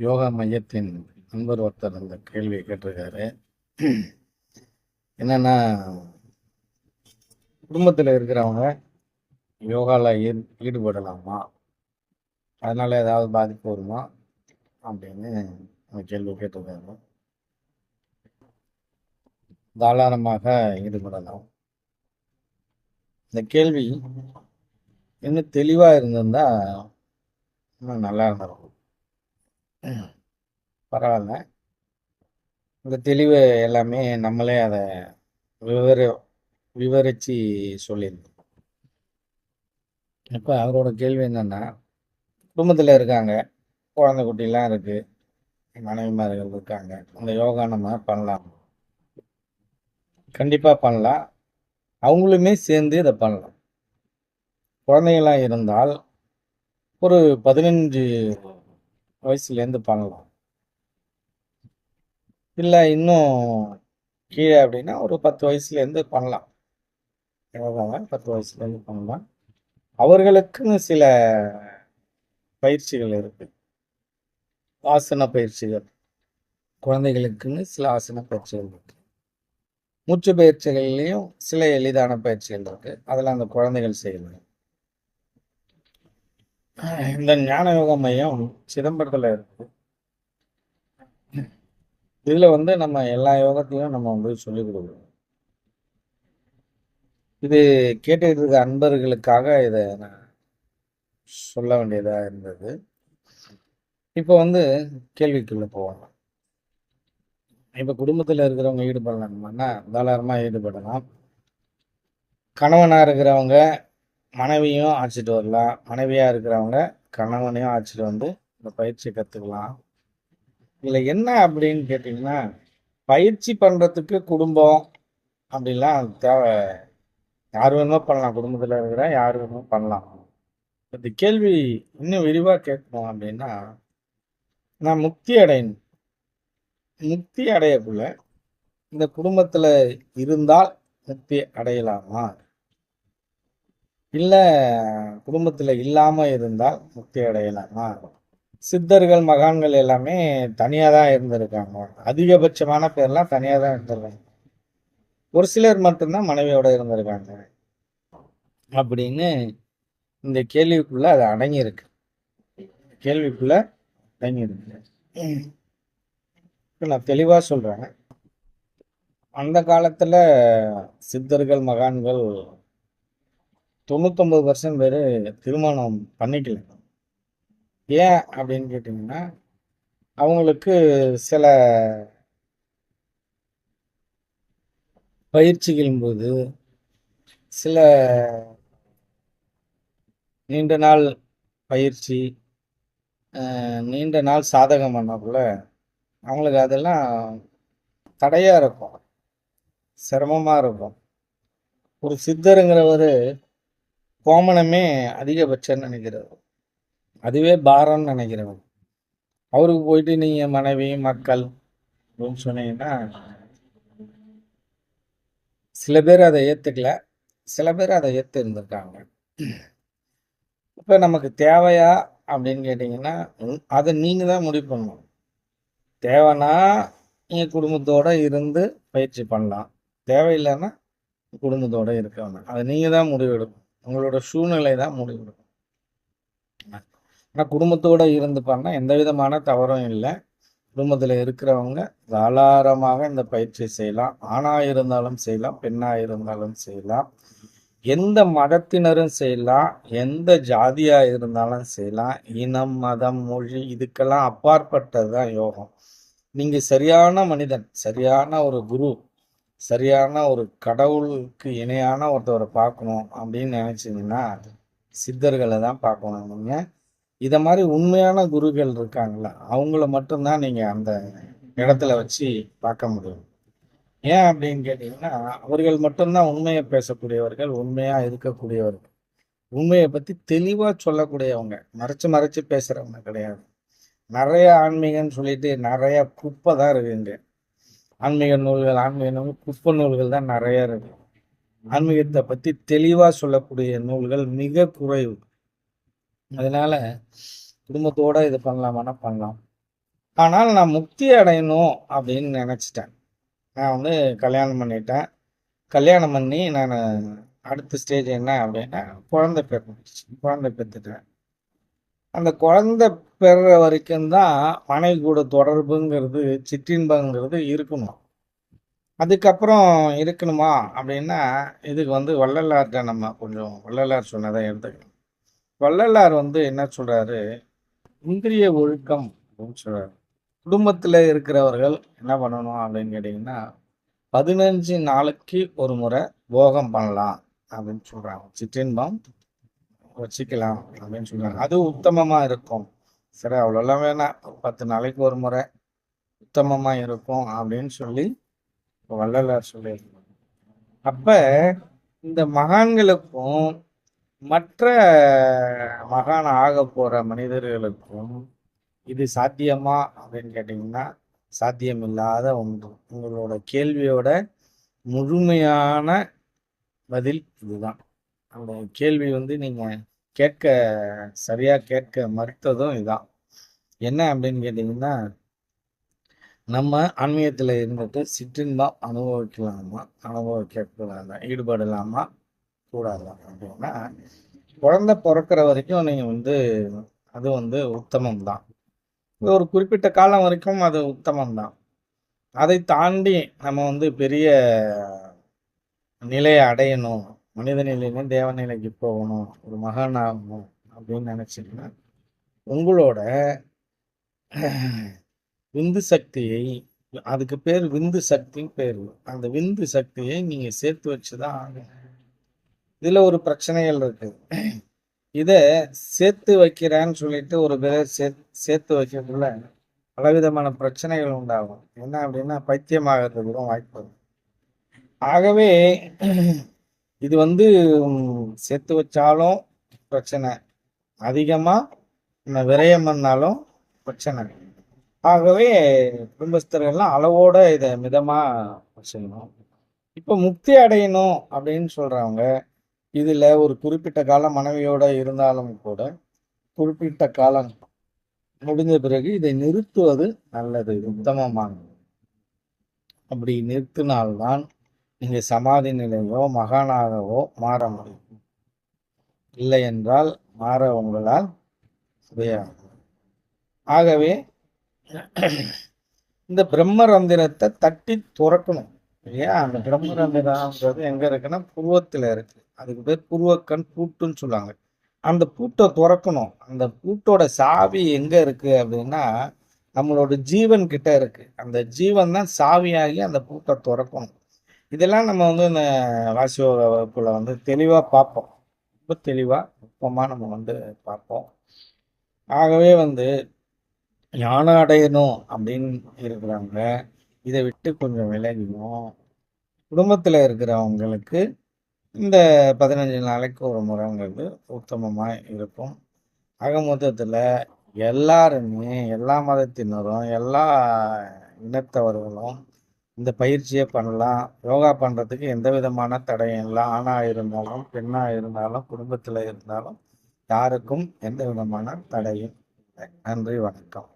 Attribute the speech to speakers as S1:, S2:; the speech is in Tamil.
S1: யோகா மையத்தின் நண்பர் ஒருத்தர் அந்த கேள்வியை கேட்டிருக்காரு. என்னன்னா குடும்பத்தில் இருக்கிறவங்க யோகாவில் ஈ ஈடுபடலாமா? அதனால ஏதாவது பாதிப்பு வருமா? அப்படின்னு அந்த கேள்வி கேட்டிருக்காரு. தாராளமாக ஈடுபடலாம். இந்த கேள்வி இன்னும் தெளிவாக இருந்திருந்தா இன்னும் நல்லா இருந்திருக்கும். பரவாயில்ல. இந்த தெளிவு எல்லாமே நம்மளே அதை விவர விவரித்து சொல்லியிருந்தோம். இப்போ அவரோட கேள்வி என்னென்னா குடும்பத்தில் இருக்காங்க குழந்தை குட்டிலாம் இருக்குது மனைவிமார்கள் இருக்காங்க அந்த யோகா நம்ம பண்ணலாம். கண்டிப்பாக பண்ணலாம். அவங்களுமே சேர்ந்து இதை பண்ணலாம். குழந்தைகளாக இருந்தால் ஒரு பதினஞ்சு வயசுலேருந்து பண்ணலாம் இல்லை இன்னும் கீழே அப்படின்னா ஒரு பத்து வயசுலேருந்து பண்ணலாம். யோகாவை பத்து வயசுலேருந்து பண்ணலாம். அவர்களுக்குன்னு சில பயிற்சிகள் இருக்குது ஆசன பயிற்சிகள். குழந்தைகளுக்குன்னு சில ஆசன பயிற்சிகள் இருக்குது மூச்சு பயிற்சிகள்லேயும் சில எளிதான பயிற்சிகள் இருக்குது அதெல்லாம் அந்த குழந்தைகள் செய்யலாம். இந்த ஞான யோக மையம் சிதம்பரத்தில் இருக்கு. இதில் வந்து நம்ம எல்லா யோகத்தையும் நம்ம வந்து சொல்லிக் கொடுக்குறோம் இது கேட்டுட்டு இருக்க அன்பர்களுக்காக இதை நான் சொல்ல வேண்டியதாக இருந்தது. இப்போ வந்து கேள்விக்குள்ளே போகலாம். இப்போ குடும்பத்தில் இருக்கிறவங்க ஈடுபடலாம்னா தாராளமாக ஈடுபடலாம். கணவனாக இருக்கிறவங்க மனைவியும் அழைச்சிட்டு வரலாம். மனைவியாக இருக்கிறவங்க கணவனையும் அழைச்சிட்டு வந்து இந்த பயிற்சியை கற்றுக்கலாம் இதில் என்ன அப்படின்னு கேட்டிங்கன்னா பயிற்சி பண்ணுறதுக்கு குடும்பம் அப்படிலாம் தேவை. யார் வேணுமோ பண்ணலாம். குடும்பத்தில் இருக்கிற யார் வேணுமோ பண்ணலாம். இந்த கேள்வி இன்னும் விரிவாக கேட்கணும் அப்படின்னா நான் முக்தி அடையணும். முக்தி அடையக்குள்ள இந்த குடும்பத்தில் இருந்தால் முக்தி அடையலாமா? இல்லை குடும்பத்தில் இல்லாமல் இருந்தால் முக்தி அடையலாமா? சித்தர்கள் மகான்கள் எல்லாமே தனியாக தான் இருந்திருக்காங்க. அதிகபட்சமான பேர்லாம் தனியாக தான் இருந்திருக்காங்க. ஒரு சிலர் மட்டும்தான் மனைவியோட இருந்திருக்காங்க. அப்படின்னு இந்த கேள்விக்குள்ளே அது அடங்கியிருக்கு. கேள்விக்குள்ளே அடங்கியிருக்கு. நான் தெளிவாக சொல்கிறேன் அந்த காலத்தில் சித்தர்கள் மகான்கள் தொண்ணூத்தொம்பது பர்சன்ட் பேர் திருமணம் பண்ணிக்கல. ஏன் அப்படின்னு கேட்டிங்கன்னா அவங்களுக்கு சில பயிற்சிகளின் போது சில நீண்ட நாள் பயிற்சி நீண்ட நாள் சாதகம் பண்ணக்குள்ள அவங்களுக்கு அதெல்லாம் தடையாக இருக்கும். சிரமமாக இருக்கும். ஒரு சித்தருங்கிறவர் கோமணமே அதிகபட்சம்னு நினைக்கிறவர். அதுவே பாரம்னு நினைக்கிறவங்க அவருக்கு போயிட்டு நீங்கள் மனைவி மக்கள் அப்படின்னு சொன்னீங்கன்னா சில பேர் அதை ஏற்றுக்கல சில பேர் அதை ஏற்று இருந்திருக்காங்க. இப்போ நமக்கு தேவையா அப்படின்னு கேட்டிங்கன்னா அதை நீங்கள் தான் முடிவு பண்ணணும். தேவைன்னா நீங்கள் குடும்பத்தோட இருந்து பயிற்சி பண்ணலாம். தேவையில்லைன்னா குடும்பத்தோட இருக்க வேணாம் அதை நீங்கள் தான் முடிவெடுக்கணும். உங்களோட சூழ்நிலை தான் முடிவெடுக்கணும் ஆனால் குடும்பத்தோடு இருந்து பண்ணால் எந்த விதமான தவறும் இல்லை. குடும்பத்தில் இருக்கிறவங்க தாராளமாக இந்த பயிற்சி செய்யலாம். ஆணாக இருந்தாலும் செய்யலாம் பெண்ணாக இருந்தாலும் செய்யலாம். எந்த மதத்தினரும் செய்யலாம் எந்த ஜாதியாக இருந்தாலும் செய்யலாம். இனம் மதம் மொழி இதுக்கெல்லாம் அப்பாற்பட்டது தான் யோகம். நீங்கள் சரியான மனிதன் சரியான ஒரு குரு சரியான ஒரு கடவுளுக்கு இணையான ஒருத்தவரை பார்க்கணும் அப்படின்னு நினைச்சீங்கன்னா சித்தர்களை தான் பார்க்கணும் நீங்க. இதை மாதிரி உண்மையான குருக்கள் இருக்காங்களா? அவங்கள மட்டும்தான் நீங்க அந்த இடத்துல வச்சு பார்க்க முடியும். ஏன் அப்படின்னு கேட்டீங்கன்னா அவர்கள் மட்டும்தான் உண்மையை பேசக்கூடியவர்கள் உண்மையா இருக்கக்கூடியவர்கள். உண்மையை பத்தி தெளிவா சொல்லக்கூடியவங்க மறைச்சு மறைச்சு பேசுறவங்க கிடையாது. நிறைய ஆன்மீகம்னு சொல்லிட்டு நிறைய குப்பை தான் இருக்குங்க ஆன்மீக நூல்கள் ஆன்மீக நூல் குப்ப நூல்கள் தான் நிறைய இருக்கு. ஆன்மீகத்தை பற்றி தெளிவாக சொல்லக்கூடிய நூல்கள் மிக குறைவு. அதனால குடும்பத்தோட இது பண்ணலாமான்னா பண்ணலாம். ஆனால் நான் முக்தி அடையணும் அப்படின்னு நினச்சிட்டேன். நான் வந்து கல்யாணம் பண்ணிட்டேன். கல்யாணம் பண்ணி நான் அடுத்த ஸ்டேஜ் என்ன அப்படின்னா குழந்தை பிறந்துச்சு குழந்தை பெற்றுட்டேன் அந்த குழந்தை பெறுற வரைக்கும் தான் மனைவி கூட தொடர்புங்கிறது சிற்றின்பங்கிறது இருக்கணும். அதுக்கப்புறம் இருக்கணுமா? அப்படின்னா இதுக்கு வந்து வள்ளலார்கிட்ட நம்ம கொஞ்சம் வள்ளலார் சொன்னதை எடுத்துக்கணும். வள்ளலார் வந்து என்ன சொல்கிறாரு இந்திரிய ஒழுக்கம் அப்படின்னு சொல்கிறார் குடும்பத்தில் இருக்கிறவர்கள் என்ன பண்ணணும் அப்படின்னு கேட்டிங்கன்னா பதினஞ்சு நாளைக்கு ஒரு முறை போகம் பண்ணலாம் அப்படின்னு சொல்கிறாங்க சிற்றின்பம் வச்சுக்கலாம் அப்படின்னு சொல்றாங்க. அது உத்தமமா இருக்கும். சரி அவ்வளோலாம் வேணாம் ஒரு பத்து நாளைக்கு ஒரு முறை உத்தமமா இருக்கும் அப்படின்னு சொல்லி வள்ளலார் சொல்லியிருக்காங்க. அப்ப இந்த மகான்களுக்கும் மற்ற மகான் ஆக போற மனிதர்களுக்கும் இது சாத்தியமா அப்படின்னு கேட்டிங்கன்னா சாத்தியமில்லாத ஒன்று. உங்களோட கேள்வியோட முழுமையான பதில் இதுதான். அந்த கேள்வி வந்து நீங்கள் கேட்க சரியாக கேட்க மறுத்ததும் இதுதான் என்ன அப்படின்னு கேட்டிங்கன்னா நம்ம ஆன்மீகத்தில் இருந்துட்டு சிற்றின்பம் அனுபவிக்கலாமா? அனுபவிக்க கூடாதா ஈடுபடலாமா கூடாதா? அப்படின்னா குழந்தை பிறக்கிற வரைக்கும் நீங்கள் வந்து அது வந்து உத்தமம் தான் ஒரு குறிப்பிட்ட காலம் வரைக்கும் அது உத்தமம் தான் அதை தாண்டி நம்ம வந்து பெரிய நிலையை அடையணும். மனித நிலையிலும் தேவ நிலைக்கு போகணும் ஒரு மகான் ஆகணும் அப்படின்னு நினச்சிங்கன்னா உங்களோட விந்து சக்தியை அதுக்கு பேர் விந்து சக்தின்னு பேர். அந்த விந்து சக்தியை நீங்க சேர்த்து வச்சுதான் ஆகணும். இதுல ஒரு பிரச்சனைகள் இருக்குது இதை சேர்த்து வைக்கிறேன்னு சொல்லிட்டு ஒரு பேர் சேர்த்து வைக்கிறதுல பலவிதமான பிரச்சனைகள் உண்டாகும். என்ன அப்படின்னா பைத்தியமாகிறது கூட வாய்ப்பு ஆகவே இது வந்து சேர்த்து வச்சாலும் பிரச்சனை. அதிகமாக விரயம் பண்ணாலும் பிரச்சனை. ஆகவே குடும்பஸ்தர்கள்லாம் அளவோட இதை மிதமாக வச்சுக்கணும். இப்போ முக்தி அடையணும் அப்படின்னு சொல்கிறவங்க இதில் ஒரு குறிப்பிட்ட காலம் மனைவியோடு இருந்தாலும் கூட குறிப்பிட்ட காலம் முடிஞ்ச பிறகு இதை நிறுத்துவது நல்லது உத்தமமானது. அப்படி நிறுத்தினால்தான் நீங்கள் சமாதி நிலையோ மகானாகவோ மாற முடியும். இல்லை என்றால் மாற உங்களால் முடியாது. ஆகவே இந்த பிரம்மரந்திரத்தை தட்டி துறக்கணும். இல்லையா? அந்த பிரம்மரந்திரம்ன்றது எங்கே இருக்குன்னா புருவத்தில் இருக்கு. அதுக்கு பேர் புருவக்கண் பூட்டுன்னு சொல்லுவாங்க. அந்த பூட்டை துறக்கணும். அந்த பூட்டோட சாவி எங்கே இருக்கு அப்படின்னா நம்மளோட ஜீவன் கிட்ட இருக்கு. அந்த ஜீவன் தான் சாவியாகி அந்த பூட்டை துறக்கணும். இதெல்லாம் நம்ம வந்து இந்த வாசியோக வகுப்புல வந்து தெளிவா பார்ப்போம். ரொம்ப தெளிவா நுட்பமா நம்ம வந்து பார்ப்போம். ஆகவே வந்து ஞானம் அடையணும் அப்படின்னு இருக்கிறவங்க இதை விட்டு கொஞ்சம் விலகியும் குடும்பத்தில் இருக்கிறவங்களுக்கு இந்த பதினஞ்சு நாளைக்கு ஒரு முறைங்கிறது உத்தமமாக இருக்கும். ஆக மொத்தத்தில் எல்லாருமே எல்லா மதத்தினரும் எல்லா இனத்தவர்களும் இந்த பயிற்சியை பண்ணலாம். யோகா பண்ணுறதுக்கு எந்த விதமான தடையும் இல்லை. ஆணாக இருந்தாலும் பெண்ணாக இருந்தாலும் குடும்பத்தில் இருந்தாலும் யாருக்கும் எந்த விதமான தடையும் இல்லை. நன்றி வணக்கம்.